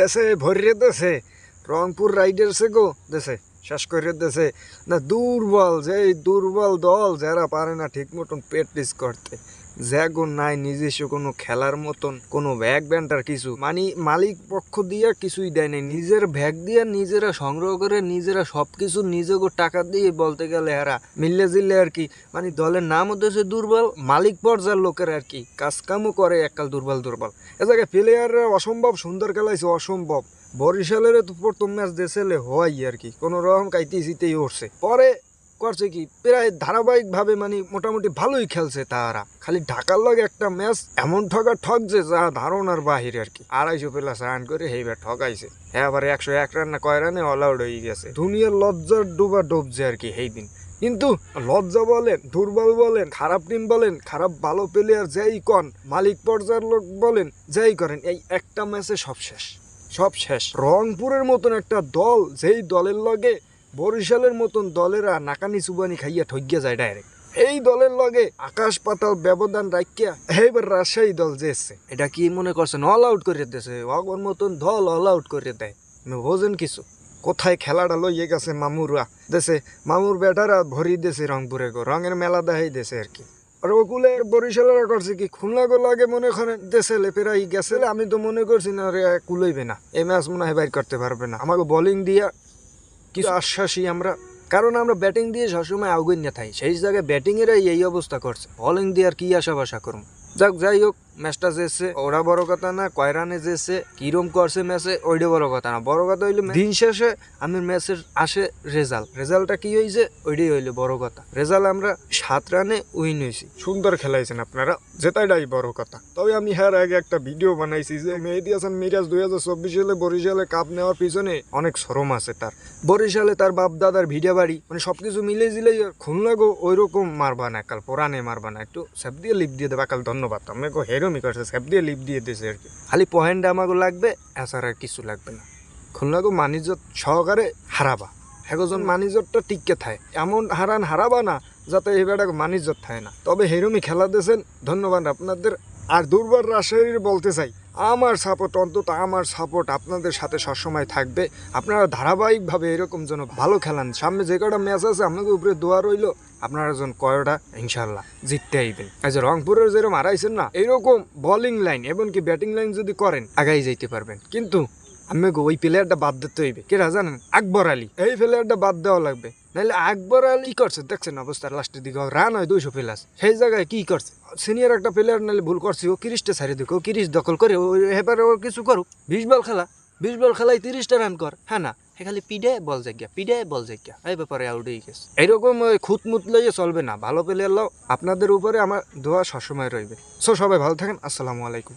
দেশে, ভরিয়ে দেশে, রংপুর রাইডার্সে গো দেশে, শেষ করে দেশে। না, দুর্বল যে দুর্বল দল যারা পারে না ঠিক মতন প্র্যাকটিস করতে। জ্যাগো নাই, নিজস্ব কোনো খেলার মতন, কোনো ব্যাগ ব্যান্ডার কিছু। মানে মালিক পক্ষ দিয়ে কিছুই দেয় নাই। নিজের ব্যাগ দিয়ে নিজেরা সংগ্রহ করে, নিজেরা সব কিছু নিজেকে টাকা দিয়ে বলতে গেলে এরা মিললে জিললে আর কি। মানে দলের নাম হচ্ছে দুর্বল, মালিক পর্যায়ের লোকের আর কি। কাজ কামও করে এককাল দুর্বল দুর্বল। এ জায়গায় প্লেয়াররা অসম্ভব সুন্দর খেলাইছে, অসম্ভব। বরিশালের তো প্রথম ম্যাচ দেশেলে হয় আর কি। কোনো রকম কাইতে জিতেই উঠছে। পরে করছে কি? প্রায় ধারাবাহিকভাবে মানে মোটামুটি ভালোই খেলছে তারা। খালি ঢাকার লগে একটা ম্যাচ এমন ঠকা ঠকছে যা ধারণার বাহিরে আর কি। আড়াইশো প্লাস রান করে হেইবার ঠকাইছে হ্যাঁ একশো এক রান না কয় রানে অল আউট হয়ে গেছে। দুনিয়ার লজ্জার ডুবা ডুবছে আর কি সেই দিন। কিন্তু লজ্জা বলেন, দুর্বল বলেন, খারাপ টিম বলেন, খারাপ ভালো প্লেয়ার যেই কন, মালিক পর্যায়ের লোক বলেন, যেই করেন, এই একটা ম্যাচে সব শেষ। সব শেষ। রংপুরের মতন একটা দল, যেই দলের লগে বরিশালের মতন দলেরা নাকানি চুবানি খাইয়া ঠগিয়া যায় ডাইরেক্ট এই দলের লগে আকাশ পাতাল ব্যবধান রাখিয়া এইবার রাজশাহী দল যে এসছে। এটা কি মনে করছেন? অল আউট করে দিয়েছে অগর মতন দল অল আউট করে দেয়। বোঝেন কিছু। কোথায় খেলাটা লইয়ে গেছে মামুরা দেশে মামুর বেটারা ভরি দেশে রংপুরে গো। রঙের মেলা দেখাই দেশে আর কি। আর ওগুলো বরিশালেরা করছে কি? খুলনা গো লাগে মনে করেন দেশে লেপেরাই গেছে। আমি তো মনে করছি না রে, কুলইবে না। এই ম্যাচ মনে হয় বাইর করতে পারবে না। আমাকে বোলিং দিয়া কিছু আশ্বাসী আমরা, কারণ আমরা ব্যাটিং দিয়ে সবসময় আগুন না থাই সেই জায়গায় ব্যাটিংয়েরাই এই অবস্থা করছে। বলিং দিয়ে আর কি আশা বাসা করুন? যাক, যাই হোক ম্যাচটা যেছে, ওরা বড় কথা না কয় রানে যেছে, কিরম করছে ম্যাচে ওইটা বড় কথা না। বড় কথা হইল, দিন শেষে আমি ম্যাচের আসে রেজাল্ট। রেজাল্টটা কি হয়েছে ওইটাই হইল বড় কথা। রেজাল্ট আমরা সাত রানে উইন হয়েছি সুন্দর খেলাইছেন আপনারা যেটাই বড় কথা। তবে আমি হ্যার আগে একটা ভিডিও বানাইছি যে মেহেদি হাসান মিরাজ দুই হাজার চব্বিশ সালে বরিশালে কাপ নেওয়ার পিছনে অনেক শ্রম আছে তার। বরিশালে তার বাপ দাদার ভিডিও বাড়ি মানে সবকিছু মিলে জিলে খুলনা গো ওই রকম মারবা না কাল পোড়ানে মারবা না। একটু স্যাপ দিয়ে লিপ দিয়ে দেবা কাল ধন্যবাদ। আমি গো হেরোমি করছে স্যাপ দিয়ে লিপ দিয়ে দিয়েছে আর কি। খালি পয়েন্ট আমাকে লাগবে, এছাড়া আর কিছু লাগবে না। খুলনা গো মানিজত সহকারে হারাবা। একজন মানিজতটা টিককে থাকে এমন হারান হারাবা না, যাতে এই বেড়া মানিজত থাকে না। তবে হেরমি খেলা দিয়েছেন। ধন্যবাদ আপনাদের। আর দুর্বার রাজশাহীর বলতে চাই আমার সাপোর্ট অন্তত আমার সাপোর্ট আপনাদের সাথে সবসময় থাকবে। আপনারা ধারাবাহিকভাবে এরকম যেন ভালো খেলান। সামনে যে কটা ম্যাচ আছে, আপনাদের উপরে দোয়া রইল। আপনারা যেন কয়টা ইনশাল্লাহ জিততে আইবেন যে রংপুরের যেরকম হারাইছেন না এরকম বোলিং লাইন এমনকি ব্যাটিং লাইন যদি করেন, আগাই যাইতে পারবেন। কিন্তু আমি ওই প্লেয়ারটা বাদ দিতে হইবে। কেরা জানেন? আকবর আলী। এই প্লেয়ারটা বাদ দেওয়া লাগবে। নাহলে আকবর আলী করছে? দেখছেন অবস্থা লাস্টের দিকে। রান হয় দুইশো প্লাস সেই জায়গায় কি করছে? সিনিয়র একটা প্লেয়ার নাহলে ভুল করছি ও কিরিশটা ছাড়ি দেখো ও দখল করে ও এবারে ও কিছু করুক। বিশ বল খেলা বিশ বল খেলায় তিরিশটা রান কর হ্যাঁ না? সে খালি পিডে বল জায়গা পিডে বল জায়গা এই ব্যাপারে আউট হয়ে গেছে। এইরকম ওই খুঁতমুত লইয়ে চলবে না ভালো প্লেয়ার লও আপনাদের উপরে আমার দোয়া সবসময় রইবে। সো সবাই ভালো থাকেন আসসালামু আলাইকুম।